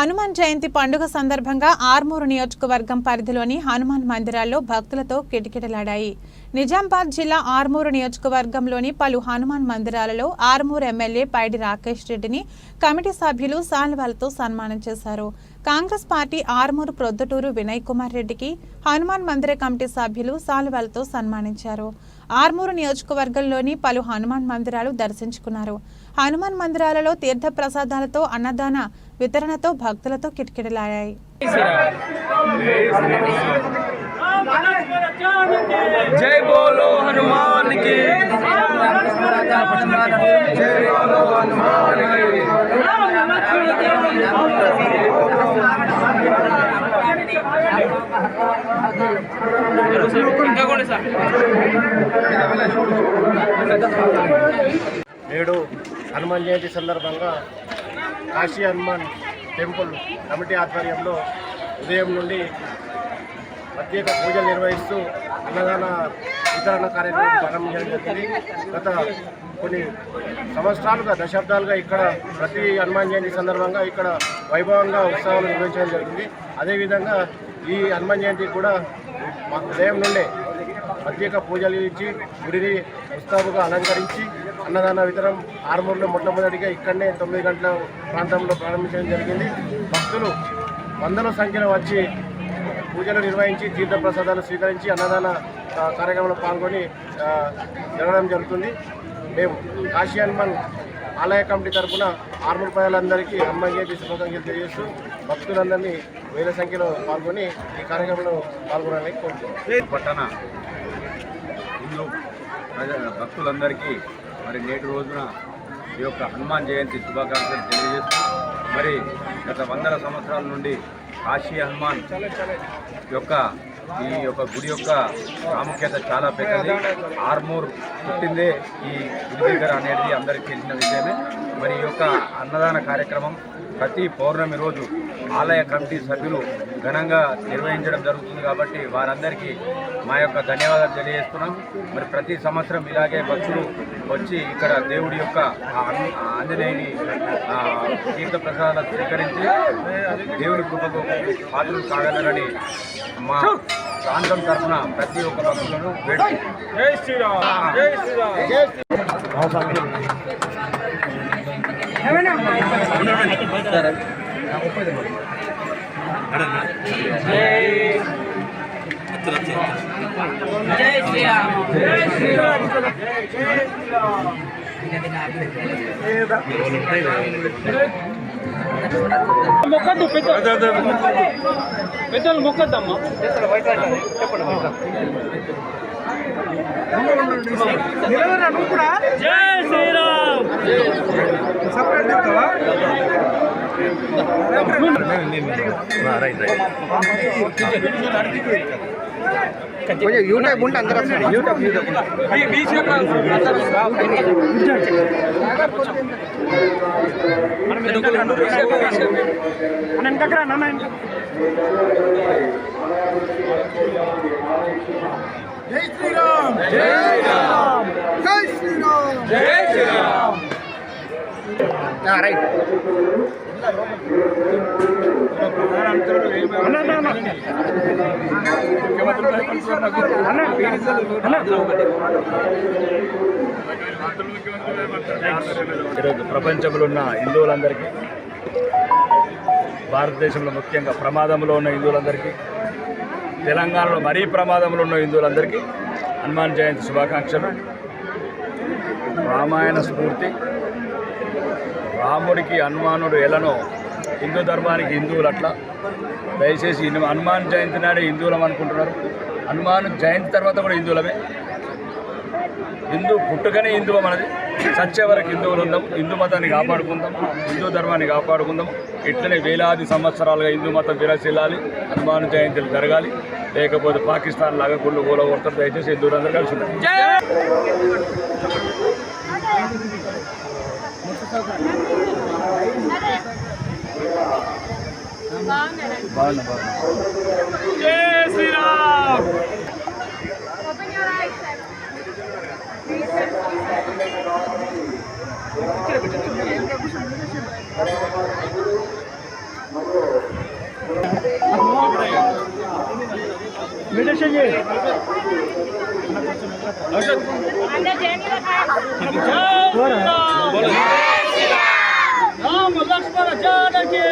హనుమాన్ జయంతి పండుగ సందర్భంగా ఆర్మూరు నియోజకవర్గం పరిధిలోని హనుమాన్ మందిరాల్లో భక్తులతో కిటకిటలాడాయి. నిజామాబాద్ జిల్లా ఆర్మూరు నియోజకవర్గంలోని పలు హనుమాన్ మందిరాలలో ఆర్మూరు ఎమ్మెల్యే పైడి రాకేష్ రెడ్డిని కమిటీ సభ్యులు సాల్వాలతో సన్మానం చేశారు. కాంగ్రెస్ పార్టీ ఆర్మూరు ప్రొద్దుటూరు వినయ్ కుమార్ రెడ్డికి హనుమాన్ మందిర కమిటీ సభ్యులు సాల్వాలతో సన్మానించారు. ఆర్మూరు నియోజకవర్గంలోని పలు హనుమాన్ మందిరాలు దర్శించుకున్నారు. హనుమాన్ మందిరాలలో తీర్థ ప్రసాదాలతో అన్నదాన వితరణతో భక్తులతో కిటకిటలాడాయి. జై బోలో జై బోలో హనుమాన్కి నేడు హనుమాన్ జయంతి సందర్భంగా కాశీ హనుమాన్ టెంపుల్ కమిటీ ఆధ్వర్యంలో ఉదయం నుండి ప్రత్యేక పూజలు నిర్వహిస్తూ అన్నదాన వితరణ కార్యక్రమం ప్రారంభించడం జరిగింది. గత కొన్ని సంవత్సరాలుగా దశాబ్దాలుగా ఇక్కడ ప్రతి హనుమాన్ జయంతి సందర్భంగా ఇక్కడ వైభవంగా ఉత్సవాలు నిర్వహించడం జరిగింది. అదేవిధంగా ఈ హనుమాన్ జయంతి కూడా మా ఉదయం నుండే ప్రత్యేక పూజలు ఇచ్చి గుడిని ఉత్సాహంగా అలంకరించి అన్నదాన వితరం ఆరుమూరులో మొట్టమొదటిగా ఇక్కడనే తొమ్మిది గంటల ప్రాంతంలో ప్రారంభించడం జరిగింది. భక్తులు వందల సంఖ్యలో వచ్చి పూజలు నిర్వహించి తీర్థప్రసాదాలు స్వీకరించి అన్నదాన కార్యక్రమంలో పాల్గొని జరగడం జరుగుతుంది. మేము కాశీ హనుమాన్ ఆలయ కమిటీ తరఫున ఆర్మూర్ ప్రజలందరికీ అమ్మాయి శుభాకాంక్షలు తెలియజేస్తూ భక్తులందరినీ వేల సంఖ్యలో పాల్గొని ఈ కార్యక్రమంలో పాల్గొనాలని కోరుతున్నాం. పట్టణ భక్తులందరికీ మరి నేటి రోజున ఈ యొక్క హనుమాన్ జయంతి శుభాకాంక్షలు తెలియజేస్తూ మరి గత వందల సంవత్సరాల నుండి కాశీ హనుమాన్ యొక్క ఈ యొక్క గుడి యొక్క ప్రాముఖ్యత చాలా పెద్దది. ఆర్మూర్ పుట్టిందే ఈ గుడి దగ్గర అనేది అందరికీ తెలిసిన విషయమే. మరి ఈ యొక్క అన్నదాన కార్యక్రమం ప్రతి పౌర్ణమి రోజు ఆలయ కమిటీ సభ్యులు ఘనంగా నిర్వహించడం జరుగుతుంది కాబట్టి వారందరికీ మా యొక్క ధన్యవాదాలు తెలియజేస్తున్నాం. మరి ప్రతి సంవత్సరం ఇలాగే భక్తులు వచ్చి ఇక్కడ దేవుడి యొక్క ఆంజనేయుని ఆ, తీర్థ ప్రసాదాలు స్వీకరించి దేవుని కృపకు పాత్రలు కాగలరని మా ప్రాంతం తరఫున ప్రతి ఒక్క భక్తులను వేడుకుంటున్నాం. జై శ్రీరామ్ జై శ్రీరామ్ జై శ్రీరామ్ మొక్కద్దు పెద్ద పెద్దలు మొక్కద్దమ్మా నిలవరా నువ్వు కూడా జై శ్రీరామ్ యూట్యూబ్ ఉంటే అందరూ యూట్యూబ్ యూట్యూబ్ ఈ బీచ్ దగ్గర నాన్న జై రైట్. ఈరోజు ప్రపంచంలో ఉన్న హిందువులందరికీ భారతదేశంలో ముఖ్యంగా ప్రమాదంలో ఉన్న హిందువులందరికీ తెలంగాణలో మరీ ప్రమాదంలో ఉన్న హిందువులందరికీ హనుమాన్ జయంతి శుభాకాంక్షలు. రామాయణ స్ఫూర్తి. రాముడికి హనుమానుడు ఎలానో హిందూ ధర్మానికి హిందువులు అట్లా. దయచేసి హనుమాన్ జయంతి నాడే హిందువులం అనుకుంటున్నారు. హనుమాన్ జయంతి తర్వాత కూడా హిందువులమే. హిందూ పుట్టుకనే హిందువు మనది. చచ్చే వరకు హిందువులు ఉందాం. హిందూ మతాన్ని కాపాడుకుందాం. హిందూ ధర్మాన్ని కాపాడుకుందాం. ఇట్లనే వేలాది సంవత్సరాలుగా హిందూ మతం విరసిల్లాలి. హనుమాన్ జయంతులు జరగాలి. లేకపోతే పాకిస్తాన్ లాగా గుళ్ళు గోల కొడతారు. దయచేసి హిందువులందరూ కలిసి ఉంటారు Yes, we are. Open your eyes, sir. Meditation, yeah. Jai Sri Ram. Ram Lakshmana Janaki.